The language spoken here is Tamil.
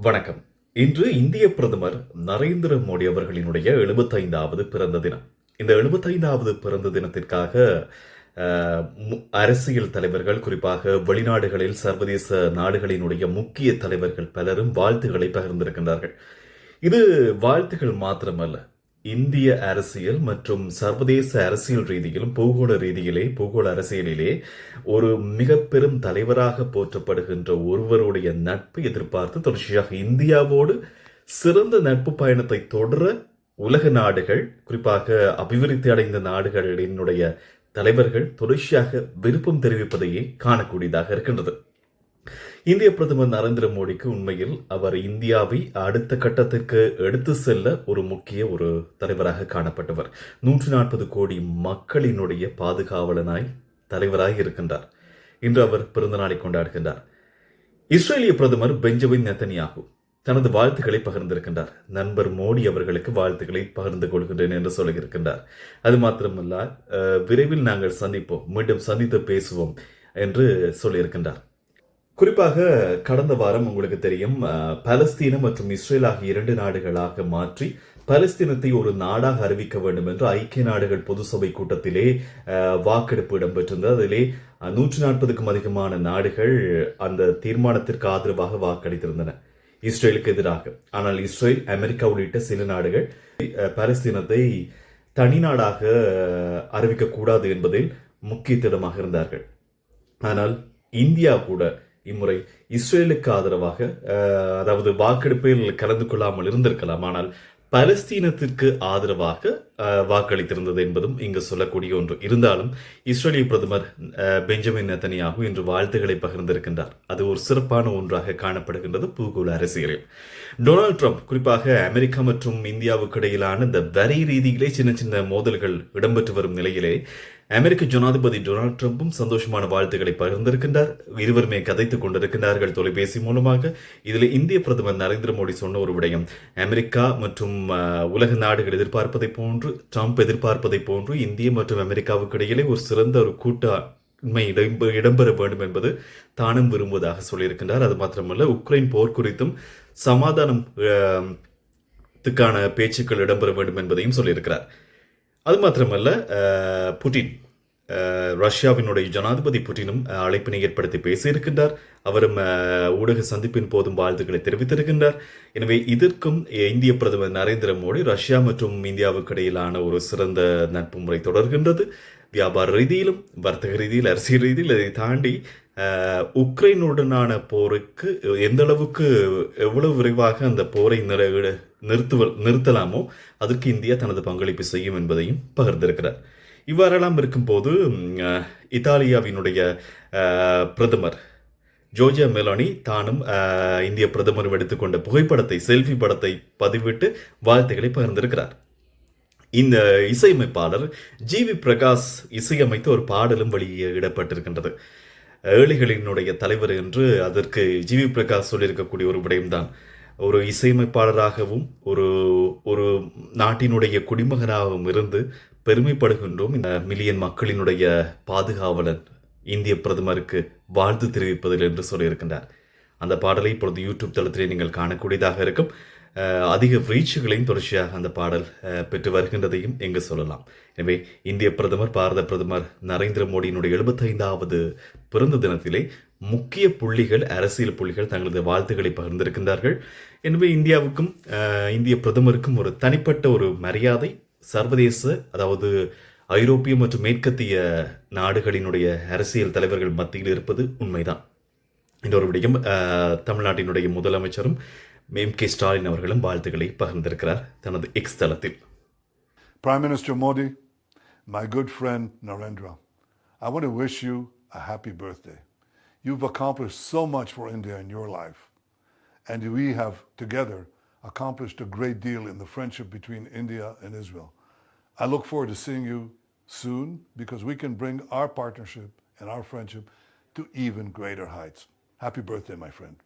வணக்கம். இன்று இந்திய பிரதமர் நரேந்திர மோடி அவர்களினுடைய எழுபத்தைந்தாவது பிறந்த தினம். இந்த எழுபத்தைந்தாவது பிறந்த தினத்திற்காக மு- அரசியல் தலைவர்கள் குறிப்பாக வெளிநாடுகளில் சர்வதேச நாடுகளினுடைய முக்கிய தலைவர்கள் பலரும் வாழ்த்துக்களை பகிர்ந்திருக்கின்றார்கள். இது வாழ்த்துகள் மாத்திரமல்ல இந்திய அரசியல் மற்றும் சர்வதேச அரசியல் ரீதியிலும் பூகோள ரீதியிலே பூகோள அரசியலிலே ஒரு மிக பெரும் தலைவராக போற்றப்படுகின்ற ஒருவருடைய நட்பு எதிர்பார்த்து தொடர்ச்சியாக இந்தியாவோடு சிறந்த நட்பு பயணத்தை தொடர உலக நாடுகள் குறிப்பாக அபிவிருத்தி அடைந்த நாடுகளினுடைய தலைவர்கள் தொடர்ச்சியாக விருப்பம் தெரிவிப்பதையே காணக்கூடியதாக இருக்கின்றது. இந்திய பிரதமர் நரேந்திர மோடிக்கு உண்மையில் அவர் இந்தியாவை அடுத்த கட்டத்திற்கு எடுத்து செல்ல ஒரு முக்கிய ஒரு தலைவராக காணப்பட்டவர். நூற்றி நாற்பது கோடி மக்களினுடைய பாதுகாவலனாய் தலைவராக இருக்கின்றார். இன்று அவர் பிறந்தநாளை கொண்டாடுகின்றார். இஸ்ரேலிய பிரதமர் பெஞ்சமின் நெத்தனியாகு தனது வாழ்த்துக்களை பகிர்ந்திருக்கின்றார். நண்பர் மோடி அவர்களுக்கு வாழ்த்துக்களை பகிர்ந்து கொள்கின்றேன் என்று சொல்லியிருக்கின்றார். அது மாத்திரமல்ல விரைவில் நாங்கள் சந்திப்போம் மீண்டும் சந்தித்து பேசுவோம் என்று சொல்லியிருக்கின்றார். குறிப்பாக கடந்த வாரம் உங்களுக்கு தெரியும் பலஸ்தீனம் மற்றும் இஸ்ரேல் ஆகிய இரண்டு நாடுகளாக மாற்றி பலஸ்தீனத்தை ஒரு நாடாக அறிவிக்க வேண்டும் என்று ஐக்கிய நாடுகள் பொது சபை கூட்டத்திலே வாக்கெடுப்பு இடம்பெற்றிருந்தது. அதிலே நூற்றி நாற்பதுக்கும் அதிகமான நாடுகள் அந்த தீர்மானத்திற்கு ஆதரவாக வாக்களித்திருந்தன. இஸ்ரேலுக்கு எதிராக. ஆனால் இஸ்ரேல் அமெரிக்கா உள்ளிட்ட சில நாடுகள் பலஸ்தீனத்தை தனி நாடாக அறிவிக்கக்கூடாது என்பதில் முக்கியத்துவமாக இருந்தார்கள். ஆனால் இந்தியா கூட இம்முறை இஸ்ரேலுக்கு ஆதரவாக அதாவது வாக்கெடுப்பில் கலந்து கொள்ளாமல் இருந்திருக்கலாம். ஆனால் பலஸ்தீனத்திற்கு ஆதரவாக வாக்களித்திருந்தது என்பதும் இங்கு சொல்லக்கூடிய ஒன்று. இருந்தாலும் இஸ்ரேலிய பிரதமர் பெஞ்சமின் நெத்தனியாகு இன்று வாழ்த்துக்களை பகிர்ந்திருக்கின்றார். அது ஒரு சிறப்பான ஒன்றாக காணப்படுகின்றது பூகோள அரசியலில். டொனால்ட் ட்ரம்ப் குறிப்பாக அமெரிக்கா மற்றும் இந்தியாவுக்கு இடையிலான இந்த வரி ரீதியிலே சின்ன சின்ன மோதல்கள் இடம்பெற்று வரும் நிலையிலே அமெரிக்க ஜனாதிபதி டொனால்ட் ட்ரம்ப்பும் சந்தோஷமான வாழ்த்துக்களை பகிர்ந்திருக்கின்றார். இருவருமே கதைத்துக் கொண்டிருக்கிறார்கள் தொலைபேசி மூலமாக. இதில் இந்திய பிரதமர் நரேந்திர மோடி சொன்ன ஒரு விடயம் அமெரிக்கா மற்றும் உலக நாடுகள் எதிர்பார்ப்பதை போன்று ட்ரம்ப் எதிர்பார்ப்பதை போன்று இந்திய மற்றும் அமெரிக்காவுக்கு இடையிலே ஒரு சிறந்த ஒரு கூட்டாண்மை இடம்பெற வேண்டும் என்பது தானும் விரும்புவதாக சொல்லியிருக்கின்றார். அது மாத்திரமல்ல உக்ரைன் போர் குறித்தும் சமாதானம் த்துக்கான பேச்சுக்கள் இடம்பெற வேண்டும் என்பதையும் சொல்லியிருக்கிறார். அது மாத்திரமல்ல புட்டின் ரஷ்யாவினுடைய ஜனாதிபதி புட்டினும் அழைப்பினை ஏற்படுத்தி பேசியிருக்கின்றார். அவரும் ஊடக சந்திப்பின் போதும் வாழ்த்துக்களை தெரிவித்திருக்கின்றார். எனவே இதற்கும் இந்திய பிரதமர் நரேந்திர மோடி ரஷ்யா மற்றும் இந்தியாவுக்கு இடையிலான ஒரு சிறந்த நட்பு முறை தொடர்கின்றது. வியாபார ரீதியிலும் வர்த்தக ரீதியில் அரசியல் ரீதியில் இதை தாண்டி உக்ரைனுடனான போருக்கு எந்த அளவுக்கு எவ்வளவு விரைவாக அந்த போரை நிற நிறுத்துவ நிறுத்தலாமோ அதற்கு இந்தியா தனது பங்களிப்பு செய்யும் என்பதையும் பகிர்ந்திருக்கிறார். இவ்வாறெல்லாம் இருக்கும்போது இத்தாலியாவினுடைய பிரதமர் ஜோர்ஜியா மெலோனி தானும் இந்திய பிரதமரும் எடுத்துக்கொண்ட புகைப்படத்தை செல்ஃபி படத்தை பதிவிட்டு வாழ்த்துக்களை பகிர்ந்திருக்கிறார். இந்த இசையமைப்பாளர் ஜி வி பிரகாஷ் இசையமைத்து ஒரு பாடலும் வெளியிடப்பட்டிருக்கின்றது ஏழைகளினுடைய தலைவர் என்று அதற்கு ஜி வி பிரகாஷ் சொல்லியிருக்கக்கூடிய ஒரு விடயம்தான். ஒரு இசையமைப்பாளராகவும் ஒரு ஒரு நாட்டினுடைய குடிமகனாகவும் இருந்து பெருமைப்படுகின்றோம். இந்த மில்லியன் மக்களினுடைய பாதுகாவலன் இந்திய பிரதமருக்கு வாழ்த்து தெரிவிப்பதில் என்று சொல்லியிருக்கின்றார். அந்த பாடலை இப்பொழுது யூடியூப் தளத்திலே நீங்கள் காணக்கூடியதாக இருக்கும். அதிக வீழ்ச்சிகளையும் தொடர்ச்சியாக அந்த பாடல் பெற்று வருகின்றதையும் எங்கு சொல்லலாம். எனவே இந்திய பிரதமர் பாரத பிரதமர் நரேந்திர மோடியினுடைய எழுபத்தைந்தாவது பிறந்த தினத்திலே முக்கிய புள்ளிகள் அரசியல் புள்ளிகள் தங்களது வாழ்த்துக்களை பகிர்ந்திருக்கின்றார்கள். எனவே இந்தியாவுக்கும் இந்திய பிரதமருக்கும் ஒரு தனிப்பட்ட ஒரு மரியாதை சர்வதேச அதாவது ஐரோப்பிய மற்றும் மேற்கத்திய நாடுகளினுடைய அரசியல் தலைவர்கள் மத்தியில் இருப்பது உண்மைதான். இன்னொரு விடயம் தமிழ்நாட்டினுடைய முதலமைச்சரும் எம் கே ஸ்டாலின் அவர்களும் வாழ்த்துக்களை பகிர்ந்திருக்கிறார் தனது எக்ஸ் தளத்தில் Prime Minister Modi, my good friend Narendra, I want to wish you a happy birthday. You've accomplished so much for India in your life, and we have together accomplished a great deal in the friendship between India and Israel. I look forward to seeing you soon because we can bring our partnership and our friendship to even greater heights. Happy birthday, my friend.